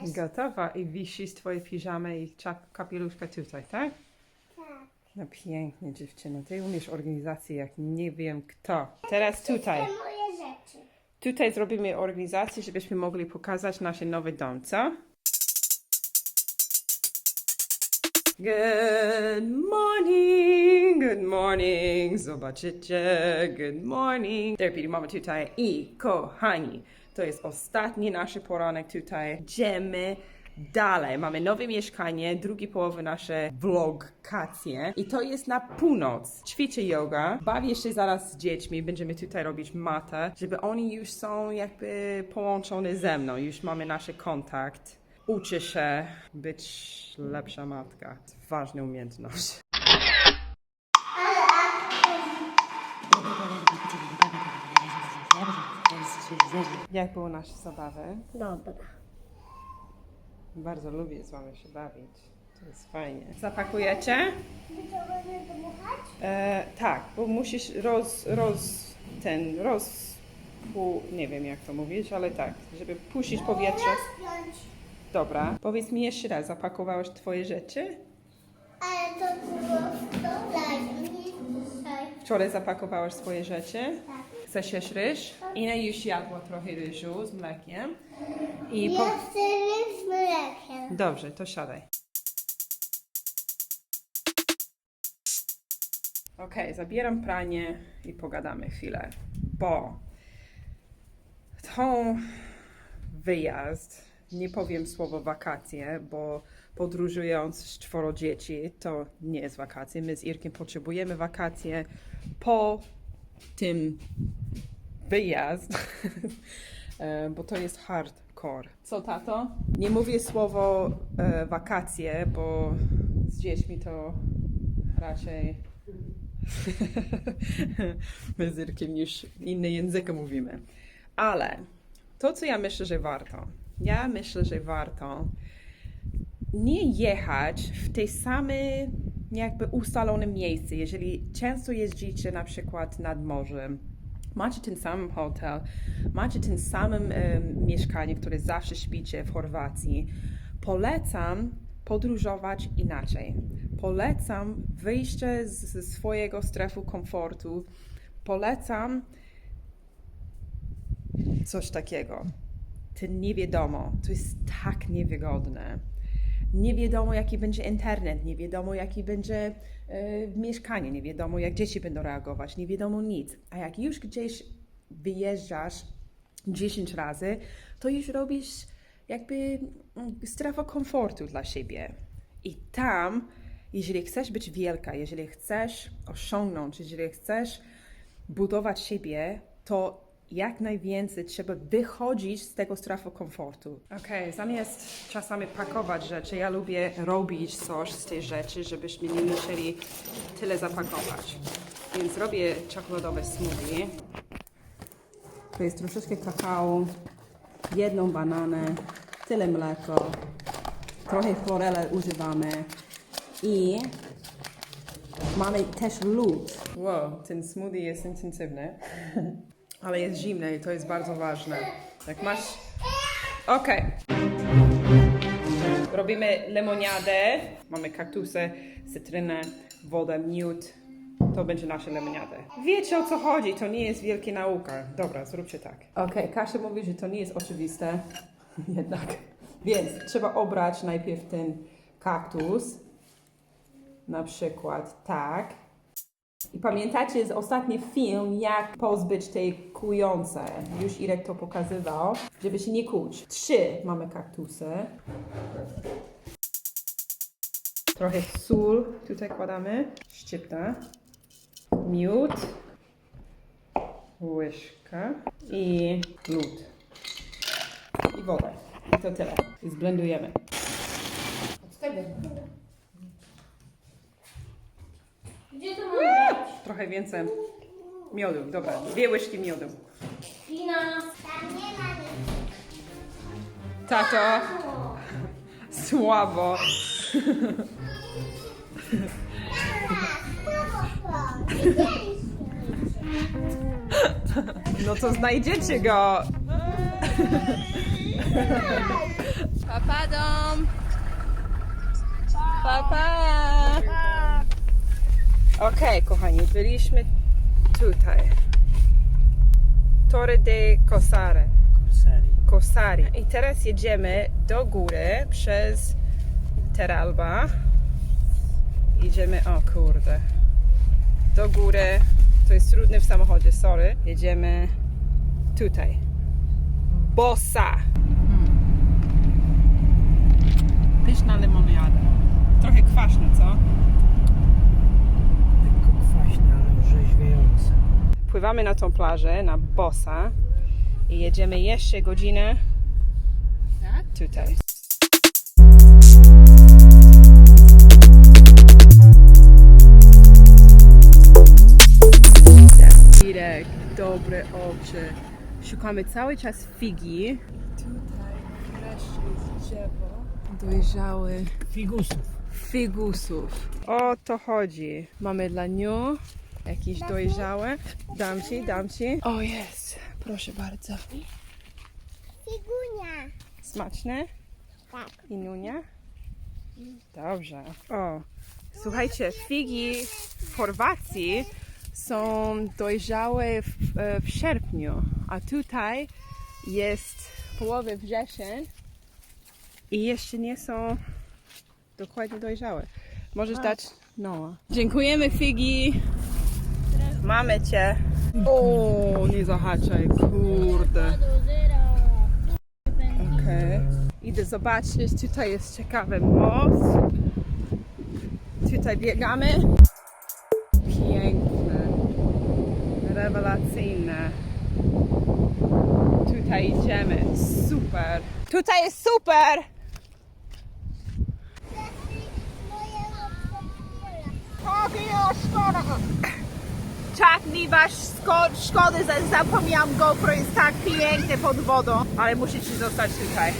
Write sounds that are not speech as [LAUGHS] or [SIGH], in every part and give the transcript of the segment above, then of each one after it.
jest. Gotowa i wisi z twojej piżamy i czap- kapeluszka tutaj, tak? Tak. No pięknie dziewczyno, ty umiesz organizację jak nie wiem kto. Teraz tutaj, To moje rzeczy. tutaj zrobimy organizację, żebyśmy mogli pokazać nasze nowe dom, co? Good morning, good morning, zobaczycie, good morning. Lepiej mamy tutaj i kochani, to jest ostatni nasz poranek tutaj. Idziemy dalej. Mamy nowe mieszkanie, drugi połowy nasze vlogkacje i to jest na północ. Ćwiczę yoga, bawię się zaraz z dziećmi, będziemy tutaj robić matę, żeby oni już są jakby połączone ze mną, już mamy nasz kontakt. Uczę się być lepsza matka. To ważna umiejętność. Jak było nasze zabawy? Dobra. Bardzo lubię z wami się bawić. To jest fajnie. Zapakujecie? E, tak, bo musisz roz, roz, ten, roz, pu, nie wiem jak to mówić, ale tak, żeby puścić powietrze. Rozpiąć. Dobra, powiedz mi jeszcze raz, zapakowałeś twoje rzeczy? Ale to było wczoraj. Wczoraj zapakowałeś swoje rzeczy? Tak. Chcesz ryż? Ina już jadła trochę ryżu z mlekiem. I po... Jeszcze ryż z mlekiem. Dobrze, to siadaj. Okej, zabieram pranie i pogadamy chwilę, bo tą wyjazd, nie powiem słowo wakacje, bo podróżując z czworo dzieci, to nie jest wakacje. My z Irkiem potrzebujemy wakacje po tym wyjazd, [LAUGHS] e, bo to jest hardcore. Co tato? Nie mówię słowo e, wakacje, bo z dziećmi to raczej [LAUGHS] my z Irkiem już inne języki mówimy. Ale to, co ja myślę, że warto. Ja myślę, że warto nie jechać w tej samej jakby ustalone miejsce. Jeżeli często jeździcie na przykład nad morzem, macie ten sam hotel, macie ten samym em, mieszkanie, które zawsze śpicie w Chorwacji, polecam podróżować inaczej. Polecam wyjście ze swojego strefu komfortu. Polecam coś takiego. Ten nie wiadomo, to jest tak niewygodne. Nie wiadomo, jaki będzie internet, nie wiadomo, jaki będzie e, mieszkanie, nie wiadomo, jak dzieci będą reagować, nie wiadomo nic. A jak już gdzieś wyjeżdżasz 10 razy, to już robisz jakby mm, strefę komfortu dla siebie. I tam, jeżeli chcesz być wielka, jeżeli chcesz osiągnąć, jeżeli chcesz budować siebie, to jak najwięcej trzeba wychodzić z tego strefy komfortu. Okej, zamiast czasami pakować rzeczy, ja lubię robić coś z tej rzeczy, żebyśmy nie musieli tyle zapakować. Więc robię czekoladowe smoothie. To jest troszeczkę kakao, jedną bananę, tyle mleko, trochę chlorele używamy i mamy też lód. Wow, ten smoothie jest intensywny, [LAUGHS] ale jest zimny i to jest bardzo ważne. Jak masz... Okej. Robimy lemoniadę. Mamy kaktusy, cytrynę, wodę, miód. To będzie nasza lemoniada. Wiecie o co chodzi, to nie jest wielkie nauka. Dobra, zróbcie tak. Okej, Kasia mówi, że to nie jest oczywiste. [LAUGHS] Jednak. Więc trzeba obrać najpierw ten kaktus. Na przykład tak. I pamiętacie z ostatni film, jak pozbyć tej kujące. Już Irek to pokazywał, żeby się nie kłuć. Trzy mamy kaktusy. Trochę sól tutaj kładamy. Szczypta. Miód. Łyżka. I lód. I wodę. I to tyle. I zblendujemy. Od tego. Gdzie to mamy dać? Trochę więcej miodu. Dobra, dwie łyżki miodu. Lina. Tam nie ma nic. Tato, słabo. No to znajdziecie go. Papa dom! Okej, kochani, byliśmy tutaj. Torre de Cosare. Kosari. I teraz jedziemy do góry przez Teralba. Idziemy, o kurde, do góry. To jest trudne w samochodzie, sorry. Jedziemy tutaj. Bossa. Pyszna lemoniada. Trochę kwaśna, co? Pływamy na tą plażę, na Bossa i jedziemy jeszcze godzinę tutaj. Irek, dobre oczy. Szukamy cały czas figi. Tutaj wreszcie jest drzewo. Dojrzały Figusów. figusów. O to chodzi. Mamy dla niu jakieś dojrzałe. Dam ci, dam ci. O jest, proszę bardzo. Figunia. Smaczne? Tak. I nunia? Dobrze. O, słuchajcie, figi w Chorwacji są dojrzałe w, e, w sierpniu, a tutaj jest połowy wrzesień i jeszcze nie są dokładnie dojrzałe. Możesz dać Noa. Dziękujemy figi. Mamy cię. O, nie zahaczaj, kurde. Okej. Idę zobaczyć, tutaj jest ciekawy most. Tutaj biegamy. Piękne. Rewelacyjne. Tutaj idziemy. Super. Tutaj jest super! Czak mi wasz szkody, za- zapomniałam GoPro jest tak piękne pod wodą, ale musicie zostać tutaj,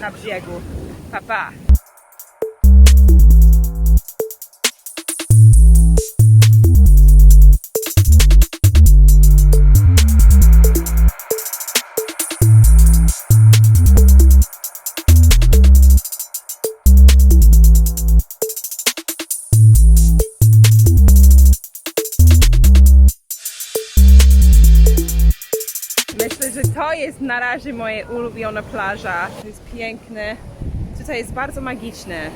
na brzegu. Pa, pa. To jest na razie moja ulubiona plaża. To jest piękne. Tutaj jest bardzo magiczne.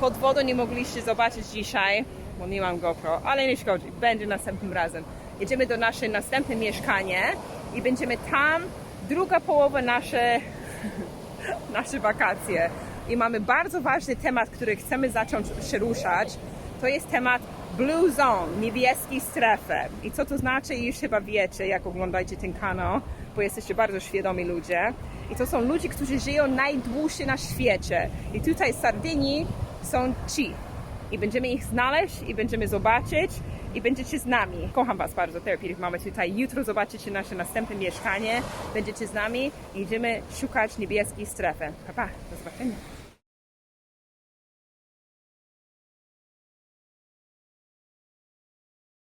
Pod wodą nie mogliście zobaczyć dzisiaj, bo nie mam GoPro, ale nie szkodzi, będzie następnym razem. Jedziemy do nasze następne mieszkanie i będziemy tam druga połowa nasze, [LAUGHS] nasze wakacje. I mamy bardzo ważny temat, który chcemy zacząć się ruszać. To jest temat Blue Zone, niebieskiej strefy. I co to znaczy, już chyba wiecie, jak oglądacie ten kanał, bo jesteście bardzo świadomi ludzie. I to są ludzie, którzy żyją najdłużej na świecie. I tutaj w Sardynii są ci. I będziemy ich znaleźć i będziemy zobaczyć i będziecie z nami. Kocham Was bardzo, Therapeutic mamy tutaj. Jutro zobaczycie nasze następne mieszkanie. Będziecie z nami i idziemy szukać niebieskiej strefy. Pa, pa, do zobaczenia.